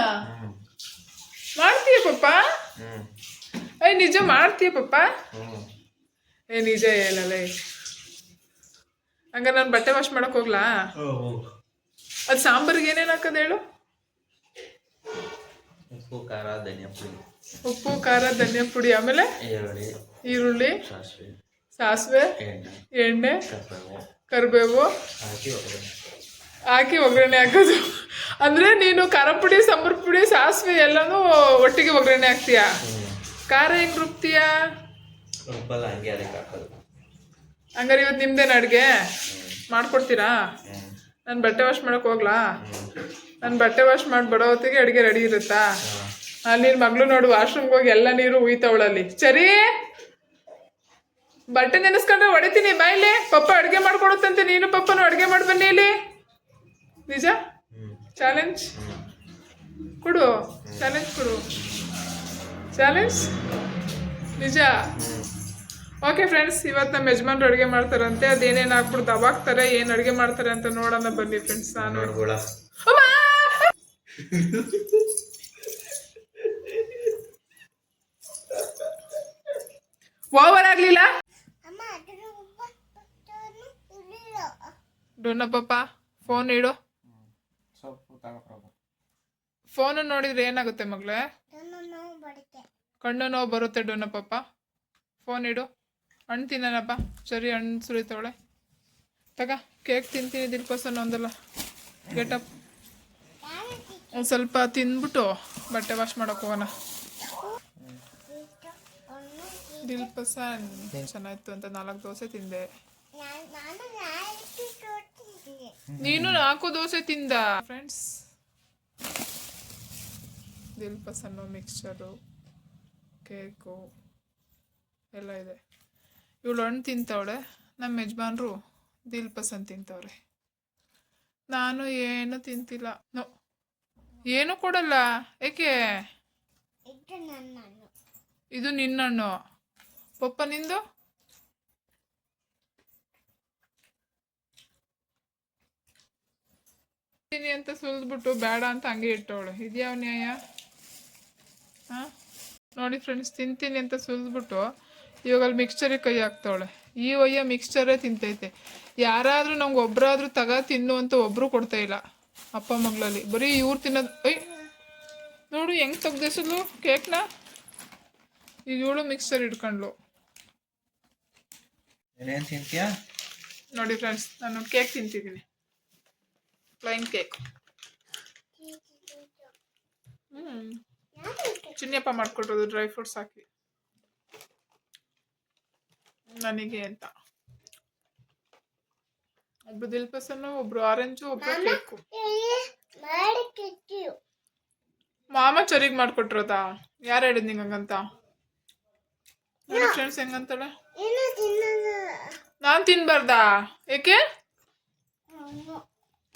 ಮಾಡ್ತೀಯ ಪಪ್ಪ? ಏಯ್ ನಿಜ ಮಾಡ್ತೀಯ ಪಪ್ಪ? ಏ ನಿಜ ಹೇಳಲ್ಲ ಹಂಗಾರೆ ನಾನು ಬಟ್ಟೆ ವಾಶ್ ಮಾಡಕ್ ಹೋಗ್ಲಾ? ಅದು ಸಾಂಬಾರಿಗೆ ಏನೇನು ಹಾಕೋದು ಹೇಳು? ಉಪ್ಪು ಖಾರ ಧನಿಯಾ ಪುಡಿ. ಉಪ್ಪು ಖಾರ ಧನಿಯಾ ಪುಡಿ ಆಮೇಲೆ? ಈರುಳ್ಳಿ. ಸಾಸಿವೆ. ಎಣ್ಣೆ. ಕರಿಬೇವು. ಹಾಕಿ ಒಗ್ಗರಣೆ ಹಾಕಿ ಹಾಕೋದು. ಅಂದ್ರೆ ನೀನು ಖಾರ ಪುಡಿ ಸಾಂಬಾರ್ ಪುಡಿ ಸಾಸಿವೆ ಎಲ್ಲನೂ ಒಟ್ಟಿಗೆ ಒಗ್ಗರಣೆ ಹಾಕ್ತೀಯ? ಖಾರ ಹೆಂಗ್ ರುಬ್ತೀಯ? ಉಪ್ಪಲ್ಲ ಹಂಗೆ ಅದಕ್ಕೆ ಹಾಕೋದು. ಹಂಗಾರೆ ಇವತ್ತು ನಿಮ್ದೇನ ಅಡುಗೆ? ಮಾಡ್ಕೊಡ್ತೀರಾ. ನಾನು ಬಟ್ಟೆ ವಾಶ್ ಮಾಡಕ್ ಹೋಗ್ಲಾ? ನಾನು ಬಟ್ಟೆ ವಾಶ್ ಮಾಡಿ ಬರೋ ಹೊತ್ತಿಗೆ ಅಡುಗೆ ರೆಡಿ ಇರುತ್ತಾ? ಅಲ್ಲಿ ನಿನ್ ಮಗಳು ನೋಡು ವಾಶ್ರೂಮ್ಗೆ ಹೋಗಿ ಎಲ್ಲ ನೀರು ಉಯ್ತವಳಲ್ಲಿ ಸರಿ? ಬಟ್ಟೆ ನೆನೆಸ್ಕೊಂಡ್ರೆ ಹೊಡಿತೀನಿ ಬಾಯ್ಲಿ ಪಪ್ಪ ಅಡುಗೆ ಮಾಡ್ಕೊಡುತ್ತಂತೆ. ನೀನು ಪಪ್ಪನು ಅಡುಗೆ ಮಾಡಿ ಬನ್ನಿ ಇಲ್ಲಿ. ನಿಜ? ಚಾಲೆಂಜ್ ಕೊಡು ಚಾಲೆಂಜ್ ಕೊಡು. ಚಾಲೆಂಜ್ ನಿಜ? ಓಕೆ ಫ್ರೆಂಡ್ಸ್ ಇವತ್ತು ನಮ್ಮ ಯಜಮಾನ್ರು ಅಡುಗೆ ಮಾಡ್ತಾರಂತೆ. ಅದೇನೇನು ಹಾಕ್ಬಿಟ್ಟು ದಬಾಕ್ತಾರೆ ಏನು ಅಡುಗೆ ಮಾಡ್ತಾರೆ ಅಂತ ನೋಡೋಣ. ಬನ್ನಿ ಫ್ರೆಂಡ್ಸ್ ನಾನು! ಓವರ್ ಆಗ್ಲಿಲ್ಲ? ಡೊನ್ನ ಪಾಪ ಫೋನ್ ಇಡು. ಸೊಪ್ಪು ಪ್ರಭು ಫೋನ್ ನೋಡಿದ್ರೆ ಏನಾಗುತ್ತೆ ಮಗಳೇ? ಕಣ್ಣು ನೋವು ಬರುತ್ತೆ. ಡೋನ ಪಾಪ. ಫೋನ್ ಇಡು. ಹಣ್ಣು ತಿನ್ನೋಣಪ್ಪ ಸರಿ ಹಣ್ಣು ಸುರಿತವಳೆ ತಗ ಕೇಕ್ ತಿಂತೀನಿ ದಿಲ್ಕೋಸನ್ ಒಂದಲ್ಲ ಗೆಟಪ್ ಒಂದು ಸ್ವಲ್ಪ ತಿಂದ್ಬಿಟ್ಟು ಬಟ್ಟೆ ವಾಶ್ ಮಾಡೋಕೆ ಹೋಗೋಣ. ದಿಲ್ಪಸ ದಿಲ್ಪಸನ್ ಚೆನ್ನಾಗಿತ್ತು ಅಂತ ನಾಲ್ಕು ದೋಸೆ ತಿಂದೆ ನಾನು ನಾನು ನಾಲ್ಕು ಕೊಡ್ತಿದ್ದೆ ನೀನು ನಾಲ್ಕು ದೋಸೆ ತಿಂದ. ಫ್ರೆಂಡ್ಸ್ ದಿಲ್ ದಿಲ್ಪಸನ್ನು ಮಿಕ್ಸ್ಚರು ಕೇಕು ಎಲ್ಲ ಇದೆ. ಇವಳು ಹಣ್ಣು ತಿಂತವಳೆ ನಮ್ಮ ಯಜಮಾನ್ರು ದಿಲ್ ಪಸಂದ್ ತಿಂತವ್ರೆ. ನಾನು ಏನು ತಿಂತಿಲ್ಲ. ನೋ ಏನು ಕೊಡಲ್ಲ. ಏಕೆ? ಇದು ನಿನ್ನಣ್ಣು ಪಪ್ಪ ನಿಂದು? ಅಂತ ಸುಲಿದ್ಬಿಟ್ಟು ಬೇಡ ಅಂತ ಹಂಗೆ ಇಟ್ಟವಳು. ಇದ್ಯಾವ ನ್ಯಾಯ? ಹಾಂ? ನೋಡಿ ಫ್ರೆಂಡ್ಸ್ ತಿಂತೀನಿ ಅಂತ ಸುಲಿದ್ಬಿಟ್ಟು ಇವಾಗ ಅಲ್ಲಿ ಮಿಕ್ಸ್ಚರಿಗೆ ಕೈ ಹಾಕ್ತವಳೆ. ಈ ಒಯ್ಯ ಮಿಕ್ಸ್ಚರೇ ತಿಂತೈತೆ. ಯಾರಾದರೂ ನಮ್ಗೆ ಒಬ್ಬರಾದ್ರೂ ತಗ ತಿನ್ನು ಅಂತ ಒಬ್ಬರು ಕೊಡ್ತಾ ಇಲ್ಲ. ಅಪ್ಪ ಮಗಳಲ್ಲಿ. ಬರೀ ಇವ್ರು ತಿನ್ನೋದು ಐ ನೋಡು ಹೆಂಗೆ ತೆಗ್ದಿಸಲು ಕೇಕ್ನ? ಈಗ ಇವಳು ಮಿಕ್ಸ್ಚರ್ ಇಟ್ಕೊಂಡ್ಲು ನೋಡಿ ಫ್ರೆಂಡ್ಸ್ ನಾನು ಕೇಕ್ ತಿಂತಿದ್ದೀನಿ. ಪ್ಲೈನ್ ಕೇಕ್ ಹ್ಞೂ ಚಿನ್ನಪ್ಪ ಮಾಡ್ಕೊಟ್ಟೋದು ಡ್ರೈ ಫ್ರೂಟ್ಸ್ ಹಾಕಿ. ನನಗೆ ಅಂತ. ಒಬ್ರು ದಿಲ್ಪಸನ್ನು ಒಬ್ರು ಆರೆಂಜು ಒಬ್ರು ಕೇಕು. ಮಾಮ ಚರಿಗೆ ಮಾಡ್ಕೊಟ್ರದ? ಯಾರು ಹೇಳಿದ್ ನಿಂಗೆ ಹಂಗಂತ ನೋಡಿ ಫ್ರೆಂಡ್ಸ್ ಹೆಂಗಂತಾಳೆ ನಾನು ತಿನ್ಬಾರ್ದಾ? ಏಕೆ?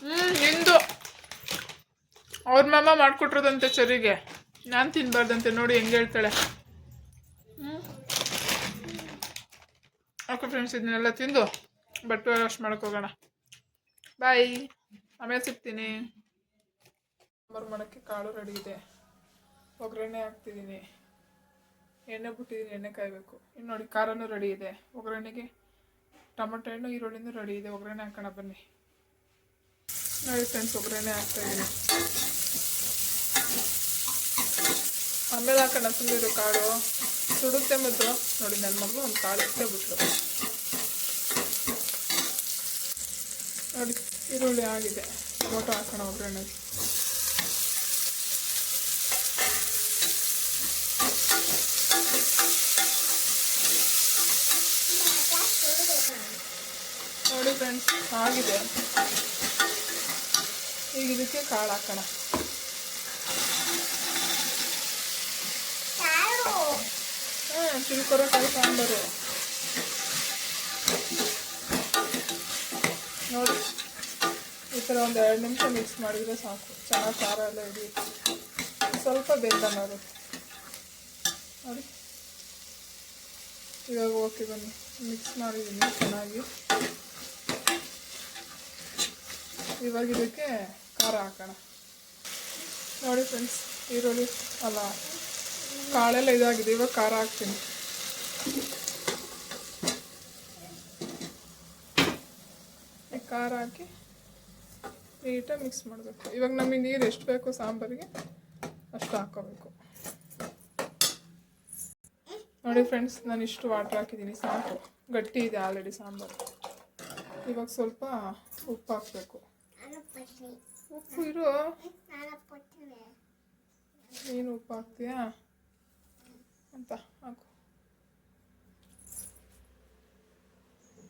ಹ್ಮ್, ನಿಂದು. ಅವ್ರ ಮಾಮ ಮಾಡಿಕೊಟ್ರದಂತೆ ಚರಿಗೆ ನಾನು ತಿನ್ನಬಾರ್ದಂತೆ ನೋಡಿ ಹೆಂಗೆ ಹೇಳ್ತಾಳೆ. ಹ್ಮ್. ಓಕೆ ಫ್ರೆಂಡ್ಸ್ ಇದನ್ನೆಲ್ಲ ತಿಂದು ಬಟ್ಟೆ ವಾಶ್ ಮಾಡೋಕೆ ಹೋಗೋಣ. ಬಾಯ್ ಆಮೇಲೆ ಸಿಗ್ತೀನಿ. ಸಾಂಬಾರು ಮಾಡೋಕ್ಕೆ ಕಾಳು ರೆಡಿ ಇದೆ. ಒಗ್ಗರಣೆ ಹಾಕ್ತಿದ್ದೀನಿ ಎಣ್ಣೆ ಬಿಟ್ಟಿದ್ದೀನಿ ಎಣ್ಣೆ ಕಾಯಬೇಕು. ಇನ್ನು ನೋಡಿ ಖಾರನೂ ರೆಡಿ ಇದೆ. ಒಗ್ಗರಣೆಗೆ ಟೊಮೊಟೊ ಹಣ್ಣು, ಈರುಳ್ಳಿನೂ ರೆಡಿ ಇದೆ. ಒಗ್ಗರಣೆ ಹಾಕೋಣ ಬನ್ನಿ. ನೋಡಿ ಫ್ರೆಂಡ್ಸ್ ಒಗ್ಗರಣೆ ಹಾಕ್ತಾಯಿದ್ದೀನಿ ಆಮೇಲೆ ಹಾಕೋಣ ತುಂಬಿರೋ ಕಾಳು ಸುಡುತ್ತೆ ಮತ್ತು ನೋಡಿ ನನ್ನ ಮಗಳು ಒಂದು ಕಾಳು ಇಷ್ಟೇ ಬಿಟ್ರು ನೋಡಿ ಈರುಳ್ಳಿ ಆಗಿದೆ ಫೋಟೋ ಹಾಕೋಣ ಒಗ್ಗರಣೆಗೆ ನೋಡಿ ಫ್ರೆಂಡ್ಸ್ ಆಗಿದೆ ಈಗ ಇದಕ್ಕೆ ಕಾಳು ಹಾಕೋಣ. ಹಾಂ ಹಾಂ ತಿಳ್ಕೊರೋಕಾಯಿ ಸಾಂಬಾರು. ನೋಡಿ ಈ ಥರ ಒಂದು ಎರಡು ನಿಮಿಷ ಮಿಕ್ಸ್ ಮಾಡಿದರೆ ಸಾಕು. ಚೆನ್ನಾಗಿ ಖಾರ ಎಲ್ಲ ಹಿಡಿಯುತ್ತೆ. ಸ್ವಲ್ಪ ಬೇಕನ್ನಾಗುತ್ತೆ ನೋಡಿ. ಇವಾಗ ಓಕೆ ಬನ್ನಿ. ಮಿಕ್ಸ್ ಮಾಡಿದ್ದೀನಿ ಚೆನ್ನಾಗಿ. ಇವಾಗ ಇದಕ್ಕೆ ಖಾರ ಹಾಕೋಣ ನೋಡಿ ಫ್ರೆಂಡ್ಸ್ ಈರುಳ್ಳಿ, ಅಲ್ಲ, ಕಾಳೆಲ್ಲ ಇದಾಗಿದೆ, ಇವಾಗ ಖಾರ ಹಾಕ್ತೀನಿ. ಖಾರ ಹಾಕಿ ನೀಟಾಗಿ ಮಿಕ್ಸ್ ಮಾಡಬೇಕು. ಇವಾಗ ನಮಗೆ ನೀರು ಎಷ್ಟು ಬೇಕು ಸಾಂಬಾರಿಗೆ ಅಷ್ಟು ಹಾಕೋಬೇಕು. ನೋಡಿ ಫ್ರೆಂಡ್ಸ್ ನಾನು ಇಷ್ಟು ವಾಟ್ರ್ ಹಾಕಿದ್ದೀನಿ, ಸಾಕು. ಗಟ್ಟಿ ಇದೆ ಆಲ್ರೆಡಿ ಸಾಂಬಾರು. ಇವಾಗ ಸ್ವಲ್ಪ ಉಪ್ಪು ಹಾಕಬೇಕು. ಉಪ್ಪು ಇರು ನಾನು ಉಪ್ಪು ಹಾಕ್ತೀಯಾ? ಅಂತ, ಹಾಕು.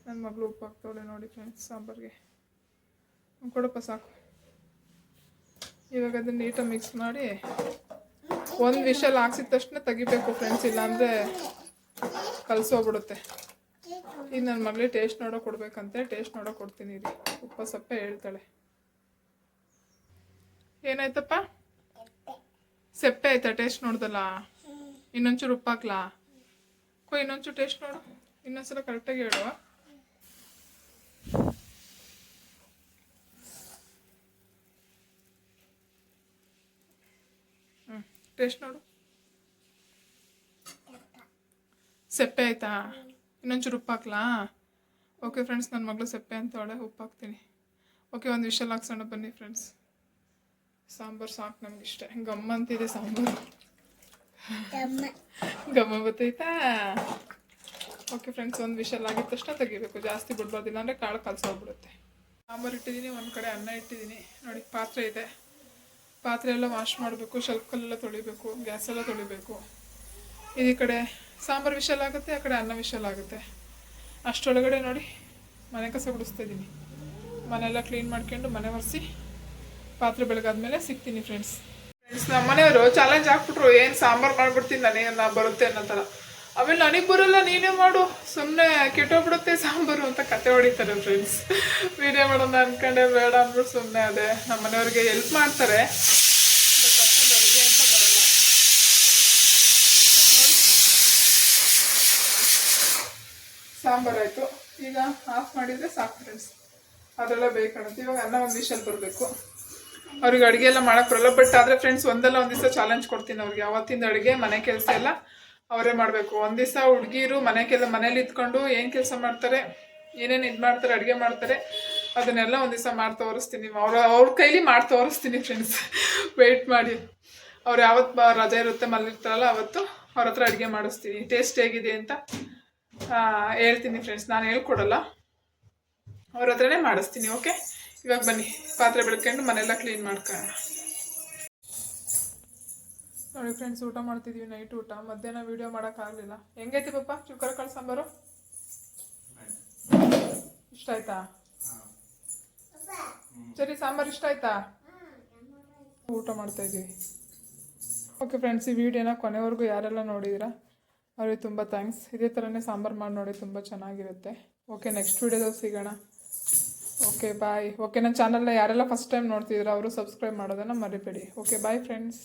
ನನ್ನ ಮಗಳು ಉಪ್ಪು ಹಾಕ್ತವಳೆ ನೋಡಿ ಫ್ರೆಂಡ್ಸ್ ಸಾಂಬಾರಿಗೆ. ಕೊಡಪ್ಪ ಸಾಕು. ಇವಾಗ ಅದನ್ನ ನೀಟಾಗಿ ಮಿಕ್ಸ್ ಮಾಡಿ ಒಂದು ವಿಷಲ್ ಹಾಕ್ಸಿದ ತಕ್ಷಣ ತೆಗಿಬೇಕು ಫ್ರೆಂಡ್ಸ್ ಇಲ್ಲಾಂದರೆ ಕಲಸೋಗ್ಬಿಡುತ್ತೆ ಈಗ ನನ್ನ ಮಗಳಿಗೆ ಟೇಸ್ಟ್ ನೋಡೋ ಕೊಡ್ಬೇಕಂತೆ ಟೇಸ್ಟ್ ನೋಡೋ ಕೊಡ್ತೀನಿ ರೀ ಉಪ್ಪ ಸಪ್ಪೆ ಹೇಳ್ತಾಳೆ. ಏನಾಯ್ತಪ್ಪ? ಸೆಪ್ಪೆ ಆಯ್ತಾ ಟೇಸ್ಟ್ ನೋಡ್ದಲ್ಲ? ಇನ್ನೊಂಚೂರು ಉಪ್ಪು ಹಾಕ್ಲಾ ಕೋ, ಇನ್ನೊಂಚೂರು ಟೇಸ್ಟ್ ನೋಡು. ಇನ್ನೊಂದ್ಸಲ ಕರೆಕ್ಟಾಗಿ ಹೇಳುವ ಹ್ಞೂ ಟೇಸ್ಟ್ ನೋಡು. ಸೆಪ್ಪೆ ಆಯ್ತಾ? ಇನ್ನೊಂಚೂರು ಉಪ್ಪು ಹಾಕ್ಲಾ ಓಕೆ ಫ್ರೆಂಡ್ಸ್ ನನ್ನ ಮಗಳು ಸೆಪ್ಪೆ ಅಂತವಳೆ ಉಪ್ಪು ಹಾಕ್ತೀನಿ ಓಕೆ, ಒಂದು ವಿಷಲ್ ಹಾಕ್ಸೋಣ ಬನ್ನಿ ಫ್ರೆಂಡ್ಸ್. ಸಾಂಬಾರು ಸಾಕು ನಮ್ಗೆ ಇಷ್ಟ. ಗಮ್ಮ ಅಂತಿದೆ ಸಾಂಬಾರು. ಗಮ್ಮ ಬತ್ತೈತಾ? ಓಕೆ ಫ್ರೆಂಡ್ಸ್ ಒಂದು ವಿಷಲ್ ಆಗಿದ ತಕ್ಷಣ ತೆಗಿಬೇಕು. ಜಾಸ್ತಿ ಬಿಡ್ಬಾರ್ದಿಲ್ಲ ಅಂದರೆ ಕಾಳು ಕಲಸೋಗ್ಬಿಡುತ್ತೆ ಸಾಂಬಾರು ಇಟ್ಟಿದ್ದೀನಿ ಒಂದು ಕಡೆ ಅನ್ನ ಇಟ್ಟಿದ್ದೀನಿ. ನೋಡಿ ಪಾತ್ರೆ ಇದೆ. ಪಾತ್ರೆ ಎಲ್ಲ ವಾಶ್ ಮಾಡಬೇಕು ಶೆಲ್ಫಲ್ಲೆಲ್ಲ ತೊಳಿಬೇಕು ಗ್ಯಾಸೆಲ್ಲ ತೊಳಿಬೇಕು. ಇದು ಈ ಕಡೆ ಸಾಂಬಾರು ವಿಷಲ್ ಆಗುತ್ತೆ ಆ ಕಡೆ ಅನ್ನ ವಿಷಲ್ ಆಗುತ್ತೆ. ಅಷ್ಟರೊಳಗಡೆ ನೋಡಿ ಮನೆ ಕಸ ಗುಡಿಸ್ತಾ ಇದ್ದೀನಿ. ಮನೆಲ್ಲ ಕ್ಲೀನ್ ಮಾಡ್ಕೊಂಡು ಮನೆ ಒರೆಸಿ ಪಾತ್ರೆ ಬೆಳಗಾದ್ಮೇಲೆ ಸಿಗ್ತೀನಿ ಫ್ರೆಂಡ್ಸ್ ಫ್ರೆಂಡ್ಸ್ ನಮ್ಮ ಮನೆಯವರು ಚಾಲೆಂಜ್ ಹಾಕ್ಬಿಟ್ರು, ಏನು ಸಾಂಬಾರು ಮಾಡ್ಬಿಡ್ತೀನಿ ನನಗೆ ಬರುತ್ತೆ ಅನ್ನೋ ಥರ. ಆಮೇಲೆ ನನಗೆ ಬರಲ್ಲ, ನೀನೇ ಮಾಡು. ಸುಮ್ಮನೆ ಕೆಟ್ಟೋಗ್ಬಿಡುತ್ತೆ ಸಾಂಬಾರು ಅಂತ ಕತೆ ಹೊಡಿತಾರೆ ಫ್ರೆಂಡ್ಸ್ ವೀಡಿಯೋ ಮಾಡೋಣ ಅನ್ಕೊಂಡೆ, ಬೇಡ ಅಂದ್ಬಿಟ್ಟು ಸುಮ್ಮನೆ ಅದೇ. ನಮ್ಮ ಮನೆಯವ್ರಿಗೆ ಹೆಲ್ಪ್ ಮಾಡ್ತಾರೆ. ಸಾಂಬಾರು ಆಯಿತು. ಈಗ ಆಫ್ ಮಾಡಿದರೆ ಸಾಕು ಫ್ರೆಂಡ್ಸ್ ಅದೆಲ್ಲ ಬೇಕಾಗುತ್ತೆ ಇವಾಗ ಅನ್ನ ಒಂದು ವಿಷಲ್ ಬರಬೇಕು. ಅವ್ರಿಗೆ ಅಡುಗೆ ಎಲ್ಲ ಮಾಡಕ್ಕೆ ಬರಲ್ಲ. ಬಟ್ ಆದರೆ ಫ್ರೆಂಡ್ಸ್ ಒಂದಲ್ಲ ಒಂದು ದಿವಸ ಚಾಲೆಂಜ್ ಕೊಡ್ತೀನಿ ಅವ್ರಿಗೆ. ಅವತ್ತಿಂದ ಅಡುಗೆ, ಮನೆ ಕೆಲಸ ಎಲ್ಲ ಅವರೇ ಮಾಡಬೇಕು. ಒಂದು ದಿವಸ ಹುಡುಗಿರು ಮನೆ ಕೆಲ ಮನೇಲಿ ಇದ್ಕೊಂಡು ಏನು ಕೆಲಸ ಮಾಡ್ತಾರೆ, ಏನೇನು ಇದು ಮಾಡ್ತಾರೆ, ಅಡುಗೆ ಮಾಡ್ತಾರೆ, ಅದನ್ನೆಲ್ಲ ಒಂದು ದಿವಸ ಮಾಡಿ ತೋರಿಸ್ತೀನಿ. ಅವ್ರ ಅವ್ರ ಕೈಲಿ ಮಾಡಿ ತೋರಿಸ್ತೀನಿ ಫ್ರೆಂಡ್ಸ್ ವೆಯ್ಟ್ ಮಾಡಿ. ಅವ್ರು ಯಾವತ್ತು ರಜೆ ಇರುತ್ತೆ ಮಲ್ಲಿರ್ತಾರಲ್ಲ ಅವತ್ತು ಅವ್ರ ಹತ್ರ ಅಡುಗೆ ಮಾಡಿಸ್ತೀನಿ. ಟೇಸ್ಟ್ ಹೇಗಿದೆ ಅಂತ ಹೇಳ್ತೀನಿ ಫ್ರೆಂಡ್ಸ್ ನಾನು ಹೇಳ್ಕೊಡಲ್ಲ. ಅವ್ರ ಹತ್ರನೇ ಮಾಡಿಸ್ತೀನಿ ಓಕೆ ಇವಾಗ ಬನ್ನಿ, ಪಾತ್ರೆ ಬೆಳ್ಕೊಂಡು ಮನೆಲ್ಲ ಕ್ಲೀನ್ ಮಾಡ್ಕೊಳ್ಳೋಣ. ನೋಡಿ ಫ್ರೆಂಡ್ಸ್ ಊಟ ಮಾಡ್ತಿದ್ದೀವಿ ನೈಟ್ ಊಟ. ಮಧ್ಯಾಹ್ನ ವೀಡಿಯೋ ಮಾಡೋಕ್ಕಾಗಲಿಲ್ಲ ಹೆಂಗೈತಿ ಪಪ್ಪ ಕಾಳು ಸಾಂಬಾರು? ಇಷ್ಟ ಆಯ್ತಾ? ಸರಿ, ಸಾಂಬಾರು ಇಷ್ಟ ಆಯ್ತಾ? ಊಟ ಮಾಡ್ತಾ ಇದ್ದೀವಿ. ಓಕೆ ಫ್ರೆಂಡ್ಸ್ ಈ ವಿಡಿಯೋನ ಕೊನೆವರೆಗೂ ಯಾರೆಲ್ಲ ನೋಡಿದಿರಾ, ಅವ್ರಿಗೆ ತುಂಬ ಥ್ಯಾಂಕ್ಸ್ ಇದೇ ಥರನೇ ಸಾಂಬಾರು ಮಾಡಿ ನೋಡಿ, ತುಂಬ ಚೆನ್ನಾಗಿರುತ್ತೆ. ಓಕೆ ನೆಕ್ಸ್ಟ್ ವೀಡಿಯೋದಲ್ಲಿ ಸಿಗೋಣ. ಓಕೆ ಬಾಯ್ ಓಕೆ ನನ್ನ ಚಾನಲ್ನ ಯಾರೆಲ್ಲ ಫಸ್ಟ್ ಟೈಮ್ ನೋಡ್ತಿದ್ರು, ಅವರು ಸಬ್ಸ್ಕ್ರೈಬ್ ಮಾಡೋದನ್ನು ಮರಿಬೇಡಿ. Okay bye friends